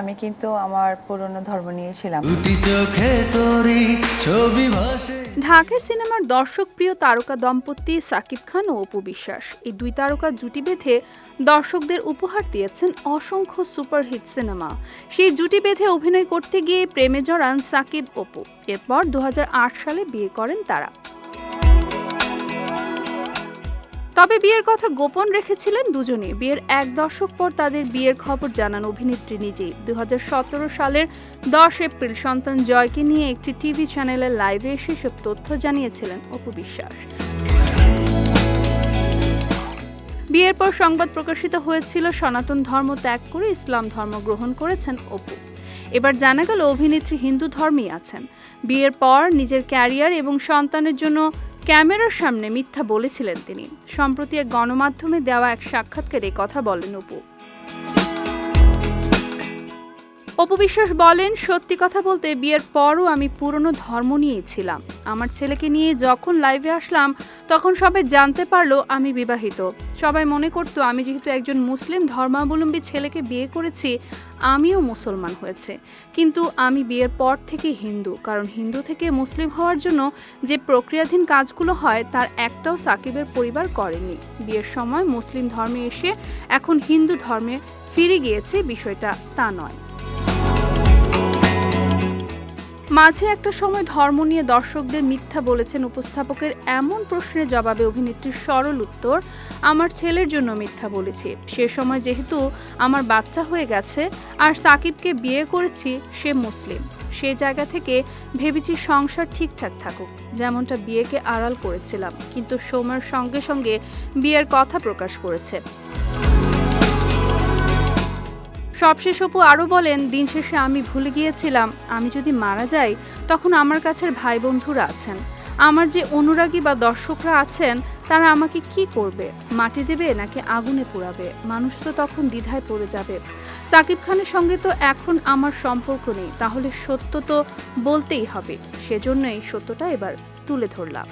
আমি কিন্তু আমার পুরনো ধর্ম নিয়েছিলাম দুটি চোখে তোরই ছবি ভাসে। ঢাকায় সিনেমার দর্শকপ্রিয় তারকা দম্পতি সাকিব খান ও অপু বিশ্বাস। এই দুই তারকা জুটি বেঁধে দর্শকদের উপহার দিয়েছেন অসংখ্য সুপারহিট সিনেমা। সেই জুটি বেঁধে অভিনয় করতে গিয়ে প্রেমে জড়ান সাকিব অপু। এরপর দু হাজার আট সালে বিয়ে করেন তারা। তবে বিয়ের কথা গোপন রেখেছিলেন দুজনে। বিয়ের এক দশক পর তাদের বিয়ের খবর জানান অভিনেত্রী নিজেই দুহাজার সতেরো সালের দশ এপ্রিল সন্তান জয়কে নিয়ে একটি টিভি চ্যানেলের লাইভে এসে সব তথ্য জানিয়েছিলেন অপু বিশ্বাস। বিয়ের পর সংবাদ প্রকাশিত হয়েছিল, সনাতন ধর্ম ত্যাগ করে ইসলাম ধর্ম গ্রহণ করেছেন অপু। এবার জানা গেল অভিনেত্রী হিন্দু ধর্মেই আছেন। বিয়ের পর নিজের ক্যারিয়ার এবং সন্তানের জন্য ক্যামেরার সামনে মিথ্যা বলেছিলেন তিনি। সম্প্রতি এক গণমাধ্যমে দেওয়া এক সাক্ষাৎকারে কথা বলেন অপু। অপু বিশ্বাস বলেন, সত্যি কথা বলতে বিয়ের পরও আমি পুরনো ধর্ম নিয়েই ছিলাম। আমার ছেলেকে নিয়ে যখন লাইভে আসলাম, তখন সবাই জানতে পারল আমি বিবাহিত। সবাই মনে করতো, আমি যেহেতু একজন মুসলিম ধর্মাবলম্বী ছেলেকে বিয়ে করেছি, আমিও মুসলমান হয়েছে। কিন্তু আমি বিয়ের পর থেকে হিন্দু, কারণ হিন্দু থেকে মুসলিম হওয়ার জন্য যে প্রক্রিয়াধীন কাজগুলো হয়, তার একটাও সাকিবের পরিবার করেনি। বিয়ের সময় মুসলিম ধর্মে এসে এখন হিন্দু ধর্মে ফিরে গিয়েছে বিষয়টা, তা নয়। মাঝে একটা সময় ধর্ম নিয়ে দর্শকদের মিথ্যা বলেছেন উপস্থাপকের এমন প্রশ্নের জবাবে অভিনেত্রীর সরল উত্তর, আমার ছেলের জন্য মিথ্যা বলেছি। সে সময় যেহেতু আমার বাচ্চা হয়ে গেছে আর সাকিবকে বিয়ে করেছি, সে মুসলিম। সে জায়গা থেকে ভেবেছি সংসার ঠিকঠাক থাকুক। যেমনটা বিয়েকে আড়াল করেছিলাম, কিন্তু সময়ের সঙ্গে সঙ্গে বিয়ের কথা প্রকাশ করেছে। সবশেষ অপু আরও বলেন, দিন শেষে আমি ভুলে গিয়েছিলাম। আমি যদি মারা যাই, তখন আমার কাছের ভাই বন্ধুরা আছেন। আমার যে অনুরাগী বা দর্শকরা আছেন, তারা আমাকে কি করবে? মাটি দেবে নাকি আগুনে পোড়াবে? মানুষ তো তখন দ্বিধায় পড়ে যাবে। সাকিব খানের সঙ্গে তো এখন আমার সম্পর্ক নেই। তাহলে সত্য তো বলতেই হবে। সেজন্যই সত্যটা এবার তুলে ধরলাম।